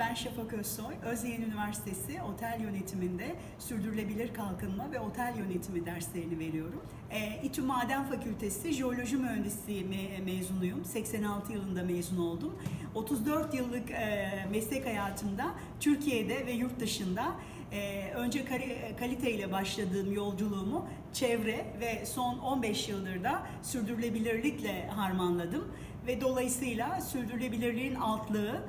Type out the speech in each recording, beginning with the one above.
Ben Şafak Özsoy, Özyeğin Üniversitesi Otel Yönetiminde Sürdürülebilir Kalkınma ve Otel Yönetimi derslerini veriyorum. E, İTÜ Maden Fakültesi Jeoloji Mühendisliği me- mezunuyum. 86 yılında mezun oldum. 34 yıllık e, meslek hayatımda Türkiye'de ve yurt dışında e, önce kaliteyle başladığım yolculuğumu çevre ve son 15 yıldır da sürdürülebilirlikle harmanladım ve dolayısıyla sürdürülebilirliğin altlığı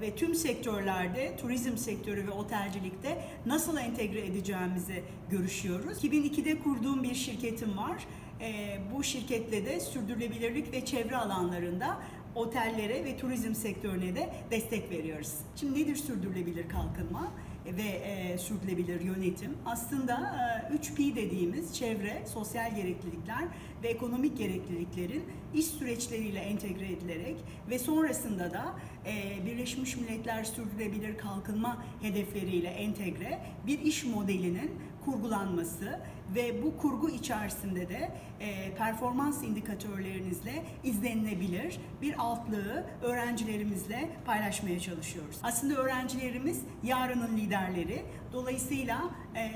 ve tüm sektörlerde, turizm sektörü ve otelcilikte nasıl entegre edeceğimizi görüşüyoruz. 2002'de kurduğum bir şirketim var. E, bu şirketle de sürdürülebilirlik ve çevre alanlarında otellere ve turizm sektörüne de destek veriyoruz. Şimdi nedir sürdürülebilir kalkınma ve e, sürdürülebilir yönetim? Aslında e, 3P dediğimiz çevre, sosyal gereklilikler ve ekonomik gerekliliklerin iş süreçleriyle entegre edilerek ve sonrasında da e, Birleşmiş Milletler Sürdürülebilir Kalkınma hedefleriyle entegre bir iş modelinin kurgulanması ve bu kurgu içerisinde de e, performans indikatörlerinizle izlenilebilir bir altlığı öğrencilerimizle paylaşmaya çalışıyoruz. Aslında öğrencilerimiz yarının liderleri. Dolayısıyla e,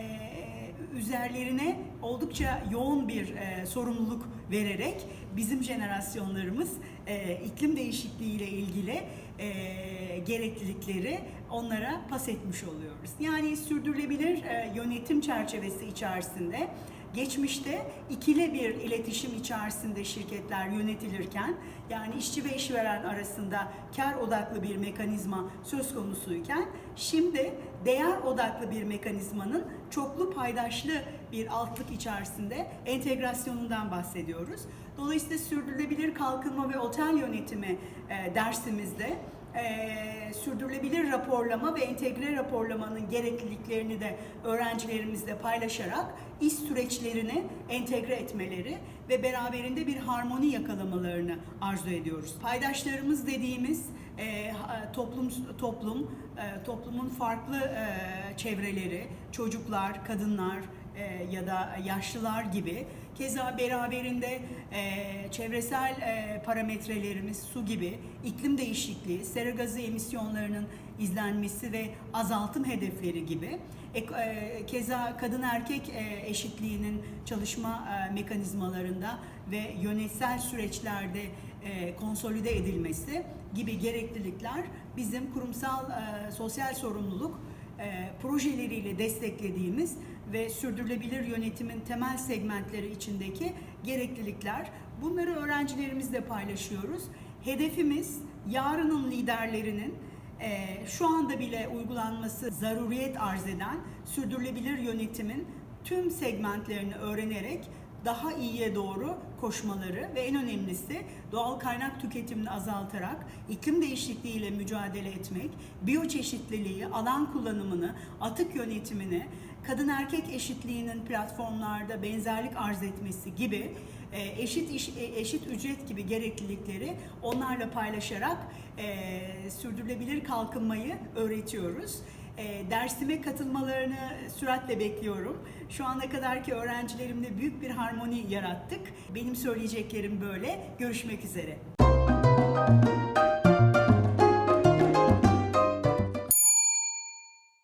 üzerlerine oldukça yoğun bir e, sorumluluk vererek bizim jenerasyonlarımız e, iklim değişikliği ile ilgili e, gereklilikleri onlara pas etmiş oluyoruz. Yani sürdürülebilir e, yönetim çerçevesi içerisinde geçmişte ikili bir iletişim içerisinde şirketler yönetilirken yani işçi ve işveren arasında kar odaklı bir mekanizma söz konusuyken şimdi değer odaklı bir mekanizmanın çoklu paydaşlı bir altlık içerisinde entegrasyonundan bahsediyoruz. Dolayısıyla sürdürülebilir kalkınma ve otel yönetimi e, dersimizde e, sürdürülebilir raporlama ve entegre raporlamanın gerekliliklerini de öğrencilerimizle paylaşarak iş süreçlerini entegre etmeleri ve beraberinde bir harmoni yakalamalarını arzu ediyoruz. Paydaşlarımız dediğimiz e, toplum toplum e, toplumun farklı e, çevreleri, çocuklar, kadınlar e, ya da yaşlılar gibi. Keza beraberinde e, çevresel e, parametrelerimiz su gibi iklim değişikliği, sera gazı emisyonlarının izlenmesi ve azaltım hedefleri gibi. Ek- e, keza kadın erkek e, eşitliğinin çalışma e, mekanizmalarında ve yönetsel süreçlerde e, konsolide edilmesi gibi gereklilikler bizim kurumsal e, sosyal sorumluluk e, projeleriyle desteklediğimiz ve sürdürülebilir yönetimin temel segmentleri içindeki gereklilikler. Bunları öğrencilerimizle paylaşıyoruz. Hedefimiz yarının liderlerinin e, şu anda bile uygulanması zaruriyet arz eden sürdürülebilir yönetimin tüm segmentlerini öğrenerek daha iyiye doğru koşmaları ve en önemlisi doğal kaynak tüketimini azaltarak iklim değişikliğiyle mücadele etmek, biyoçeşitliliği, alan kullanımını, atık yönetimini, kadın erkek eşitliğinin platformlarda benzerlik arz etmesi gibi e, eşit iş, e, eşit ücret gibi gereklilikleri onlarla paylaşarak e, sürdürülebilir kalkınmayı öğretiyoruz. E, dersime katılmalarını süratle bekliyorum. Şu ana kadarki öğrencilerimle büyük bir harmoni yarattık. Benim söyleyeceklerim böyle. Görüşmek üzere.